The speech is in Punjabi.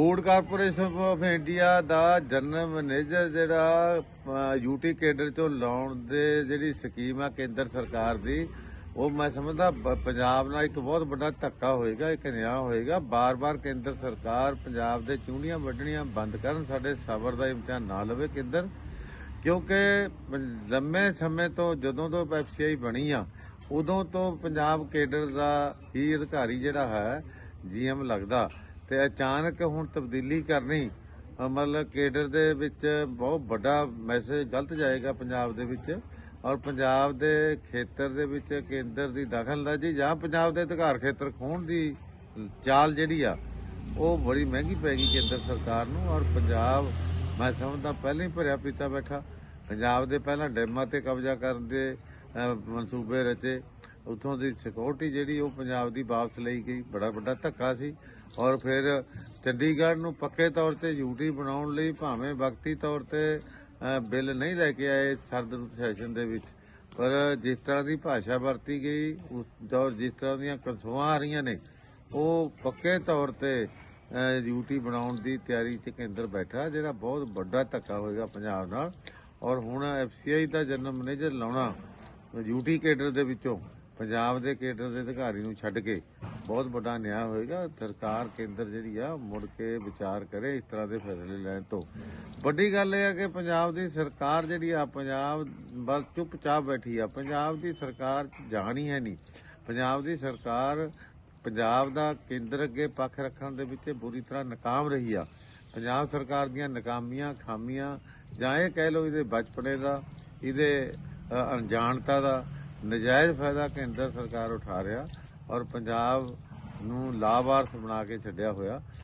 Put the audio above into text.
ਫੂਡ ਕਾਰਪੋਰੇਸ਼ਨ ਆਫ ਇੰਡੀਆ ਦਾ ਜਨਰਲ ਮੈਨੇਜਰ ਜਿਹੜਾ ਯੂਟੀ ਕੇਡਰ ਚੋਂ ਲਾਉਣ ਦੇ ਜਿਹੜੀ ਸਕੀਮ ਆ ਕੇਂਦਰ ਸਰਕਾਰ ਦੀ, ਉਹ ਮੈਂ ਸਮਝਦਾ ਪੰਜਾਬ ਨਾਲ ਇੱਕ ਬਹੁਤ ਵੱਡਾ ਧੱਕਾ ਹੋਏਗਾ, ਇੱਕ ਨਿਆਂ ਹੋਏਗਾ। ਬਾਰ-ਬਾਰ ਕੇਂਦਰ ਸਰਕਾਰ ਪੰਜਾਬ ਦੇ ਚੂੰਡੀਆਂ ਵੱਢਣੀਆਂ ਬੰਦ ਕਰਨ, ਸਾਡੇ ਸਬਰ ਦਾ ਇਮਤਿਹਾਨ ਨਾ ਲਵੇ ਕੇਂਦਰ। ਕਿਉਂਕਿ ਲੰਮੇ ਸਮੇਂ ਤੋਂ ਜਦੋਂ ਤੋਂ ਐਫਸੀਆਈ ਬਣੀ ਆ, ਉਦੋਂ ਤੋਂ ਪੰਜਾਬ ਕੇਡਰ ਦਾ ਹੀ ਅਧਿਕਾਰੀ ਜਿਹੜਾ ਹੈ, ਜੀਐਮ ਲੱਗਦਾ। ਤੇ ਅਚਾਨਕ ਹੁਣ ਤਬਦੀਲੀ ਕਰਨੀ ਮਤਲਬ ਕੇਡਰ ਦੇ ਵਿੱਚ ਬਹੁਤ ਵੱਡਾ ਮੈਸੇਜ ਗਲਤ ਜਾਏਗਾ ਪੰਜਾਬ ਦੇ ਵਿੱਚ। ਔਰ ਪੰਜਾਬ ਦੇ ਖੇਤਰ ਦੇ ਵਿੱਚ ਕੇਂਦਰ ਦੀ ਦਖਲਅੰਦਾਜ਼ੀ ਜਾਂ ਪੰਜਾਬ ਦੇ ਅਧਿਕਾਰ ਖੇਤਰ ਖੋਣ ਦੀ ਚਾਲ ਜਿਹੜੀ ਆ, ਉਹ ਬੜੀ ਮਹਿੰਗੀ ਪੈ ਕੇਂਦਰ ਸਰਕਾਰ ਨੂੰ। ਔਰ ਪੰਜਾਬ, ਮੈਂ ਸਮਝਦਾ ਪਹਿਲਾਂ ਹੀ ਭਰਿਆ ਪੀਤਾ ਬੈਠਾ। ਪੰਜਾਬ ਦੇ ਪਹਿਲਾਂ ਡੈਮਾਂ ਤੇ ਕਬਜ਼ਾ ਕਰਨ ਦੇ ਮਨਸੂਬੇ ਰਚੇ। ਉਥੋਂ ਦੀ ਸਿਕਿਉਰਿਟੀ ਜਿਹੜੀ ਉਹ ਪੰਜਾਬ ਦੀ ਵਾਪਸ ਲਈ ਗਈ। ਬੜਾ ਵੱਡਾ ਧੱਕਾ ਸੀ। ਔਰ ਫਿਰ ਚੰਡੀਗੜ੍ਹ ਨੂੰ ਪੱਕੇ ਤੌਰ ਤੇ ਯੂਟੀ ਬਣਾਉਣ ਲਈ ਭਾਵੇਂ ਵਕਤੀ ਤੌਰ ਤੇ ਬਿੱਲ ਨਹੀਂ ਲੈ ਕੇ ਆਏ ਸਰਦ ਰੁੱਤ ਸੈਸ਼ਨ ਦੇ ਵਿੱਚ। ਪਰ ਜਿਸ ਤਰ੍ਹਾਂ ਦੀ ਭਾਸ਼ਾ ਵਰਤੀ ਗਈ, ਉਸ ਔਰ ਜਿਸ ਤਰ੍ਹਾਂ ਦੀਆਂ ਕਨਸੂਆਂ ਆ ਰਹੀਆਂ ਨੇ, ਉਹ ਪੱਕੇ ਤੌਰ ਤੇ ਯੂਟੀ ਬਣਾਉਣ ਦੀ ਤਿਆਰੀ 'ਚ ਕੇਂਦਰ ਬੈਠਾ, ਜਿਹੜਾ ਬਹੁਤ ਵੱਡਾ ਧੱਕਾ ਹੋਏਗਾ ਪੰਜਾਬ ਨਾਲ। ਔਰ ਹੁਣ ਐਫਸੀਆਈ ਦਾ ਜਨਰਲ ਮੈਨੇਜਰ ਲਾਉਣਾ ਯੂਟੀ ਕੇਡਰ ਦੇ ਵਿੱਚੋਂ। ਪੰਜਾਬ ਦੇ ਕੇਡਰ ਦੇ ਅਧਿਕਾਰੀ ਨੂੰ ਛੱਡ ਕੇ ਬਹੁਤ ਵੱਡਾ ਨਿਆਂ ਹੋਏਗਾ। ਸਰਕਾਰ ਕੇਂਦਰ ਜਿਹੜੀ ਆ, ਮੁੜ ਕੇ ਵਿਚਾਰ ਕਰੇ ਇਸ ਤਰ੍ਹਾਂ ਦੇ ਫੈਸਲੇ ਲੈਣ ਤੋਂ। ਵੱਡੀ ਗੱਲ ਇਹ ਆ ਕਿ ਪੰਜਾਬ ਦੀ ਸਰਕਾਰ ਜਿਹੜੀ ਆ, ਪੰਜਾਬ ਬਸ ਚੁੱਪਚਾਪ ਬੈਠੀ ਆ। ਪੰਜਾਬ ਦੀ ਸਰਕਾਰ ਜਾਣ ਹੀ ਹੈ ਨਹੀਂ। ਪੰਜਾਬ ਦੀ ਸਰਕਾਰ ਪੰਜਾਬ ਦਾ ਕੇਂਦਰ ਅੱਗੇ ਪੱਖ ਰੱਖਣ ਦੇ ਵਿੱਚ ਬੁਰੀ ਤਰ੍ਹਾਂ ਨਾਕਾਮ ਰਹੀ ਆ। ਪੰਜਾਬ ਸਰਕਾਰ ਦੀਆਂ ਨਾਕਾਮੀਆਂ, ਖਾਮੀਆਂ ਜਾਂ ਇਹ ਕਹਿ ਲਓ ਇਹਦੇ ਬਚਪਨੇ ਦਾ, ਇਹਦੇ ਅਣਜਾਣਤਾ ਦਾ ਨਜਾਇਜ਼ ਫਾਇਦਾ ਕੇਂਦਰ ਸਰਕਾਰ ਉਠਾ ਰਿਹਾ ਔਰ ਪੰਜਾਬ ਨੂੰ ਲਾਭਾਰਥ ਬਣਾ ਕੇ ਛੱਡਿਆ ਹੋਇਆ।